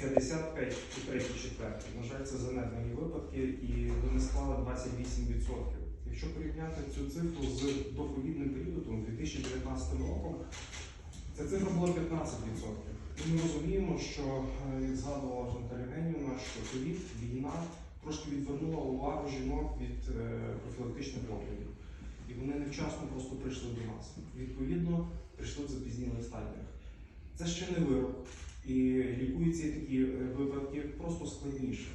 55 у третій четвертій. На жаль, це занедбані випадки, і вони склали 28%. Якщо порівняти цю цифру з доковідним періодом 2019 роком, ця цифра була 15%. І ми розуміємо, що, е, як згадувала Наталя Євгенівна, що ковід, війна трошки відвернула увагу жінок від е, профілактичних оглядів. І вони невчасно просто прийшли до нас. Відповідно, прийшли в запізнілих стадіях. Це ще не вирок. І лікуються такі е, випадки просто складніше.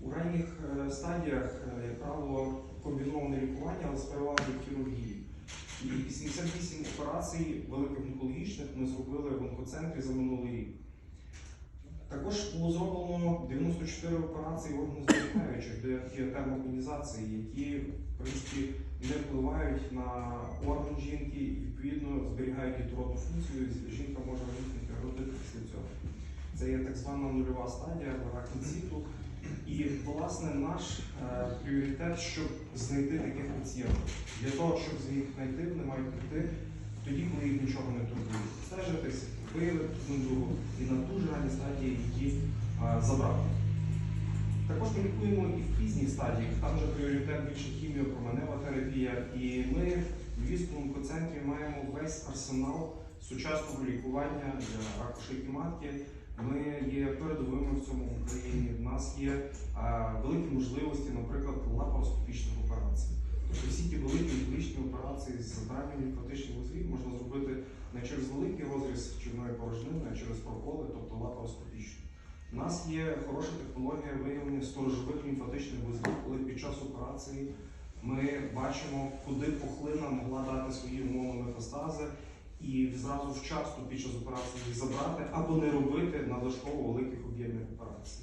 У ранніх е, стадіях, е, як правило, комбіноване лікування, але з перевагою хірургії. І 88 операцій великих онкологічних ми зробили в онкоцентрі за минулий рік. Також було зроблено 94 операції органозберігаючих, де є термоконізації, які в принципі не впливають на орган жінки і відповідно зберігають дітородну функцію. Жінка може родити після цього. Це є так звана нульова стадія рак інсіту. І власне наш е, пріоритет, щоб знайти таких пацієнтів. Для того, щоб їх знайти, вони мають прийти тоді, коли їх нічого не турбує. Стежитись, виявити недугу і на дуже ранній стадії її забрати. Також ми лікуємо і в пізній стадії, там вже пріоритет більше хіміопроменева терапія. І ми в Львівському онкоцентрі маємо весь арсенал сучасного лікування для раку шийки матки. Ми є передовими в цьому в Україні. У нас є великі можливості, наприклад, лапароскопічних операцій. Тобто всі ті великі ліквічні з забранням лімфатичних вузлів можна зробити не через великий розріз червоної порожнини, а через проколи, тобто лапароскопічно. У нас є хороша технологія виявлення сторожових лімфатичних вузлів, коли під час операції ми бачимо, куди пухлина могла дати свої умовно метастази, і зразу вчасно під час операції їх забрати або не робити надлишково великих об'ємних операцій.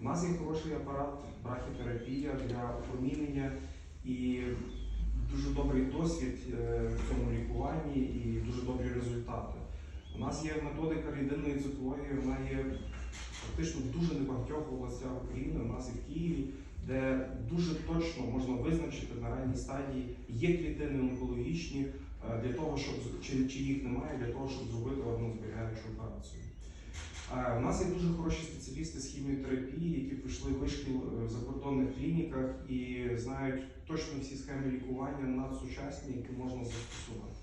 У нас є хороший апарат брахітерапія для опромінення і добрий досвід е, в цьому лікуванні і дуже добрі результати. У нас є методика рідинної цитології, вона є практично в дуже небагатьох областях України, у нас і в Києві, де дуже точно можна визначити на ранній стадії, є клітини онкологічні е, для того, щоб чи, чи їх немає, для того, щоб зробити органозберігаючу операцію. Е, У нас є дуже хороші спеціалісти пройшли вишкіл е, в закордонних клініках і знають точно всі схеми лікування надсучасні, які можна застосувати.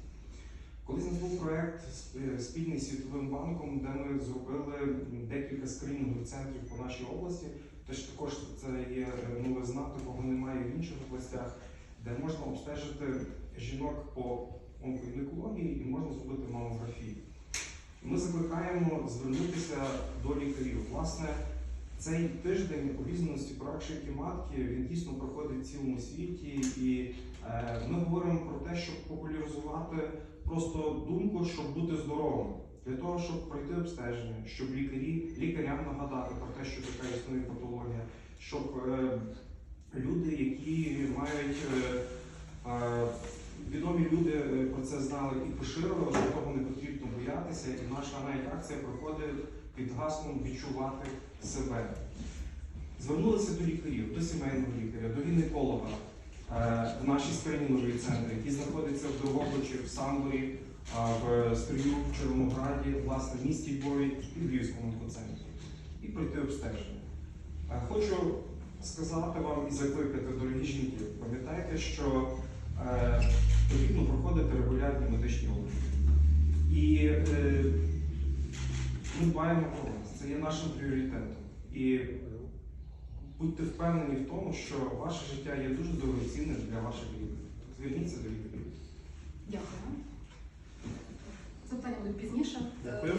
Колись був проєкт е, спільний з Світовим банком, де ми зробили декілька скринінгових центрів по нашій області. Тож також це є е, новизна, такого немає в інших областях, де можна обстежити жінок по онкогінекології і можна зробити мамографію. Ми закликаємо звернутися до лікарів. Власне, цей тиждень обізнаності про рак матки він дійсно проходить в цілому світі, і е, ми говоримо про те, щоб популяризувати просто думку, щоб бути здоровим, для того, щоб пройти обстеження, щоб лікарі лікарям нагадати про те, що така існує патологія, щоб е, люди, які мають е, е, відомі люди е, про це знали і поширили, що того не потрібно боятися. І наша навіть акція проходить під гаслом відчувати себе. Звернулися до лікарів, до сімейного лікаря, до гінеколога е, в наші скринінгові центри, які знаходяться в Довгобичі, в Самборі, в Стрию, в Червонограді, власне, в місті Львові і в Львівському онкоцентрі. І пройти обстеження. Е, Хочу сказати вам і закликати, дорогі жінки, пам'ятайте, що е, потрібно проходити регулярні медичні огляди. І ми дбаємо про вас. Це є нашим пріоритетом. І будьте впевнені в тому, що ваше життя є дуже дорогоцінним для ваших рідних. Зверніться до лікарів. Дякую. Запитання будуть пізніше. Дякую. Е,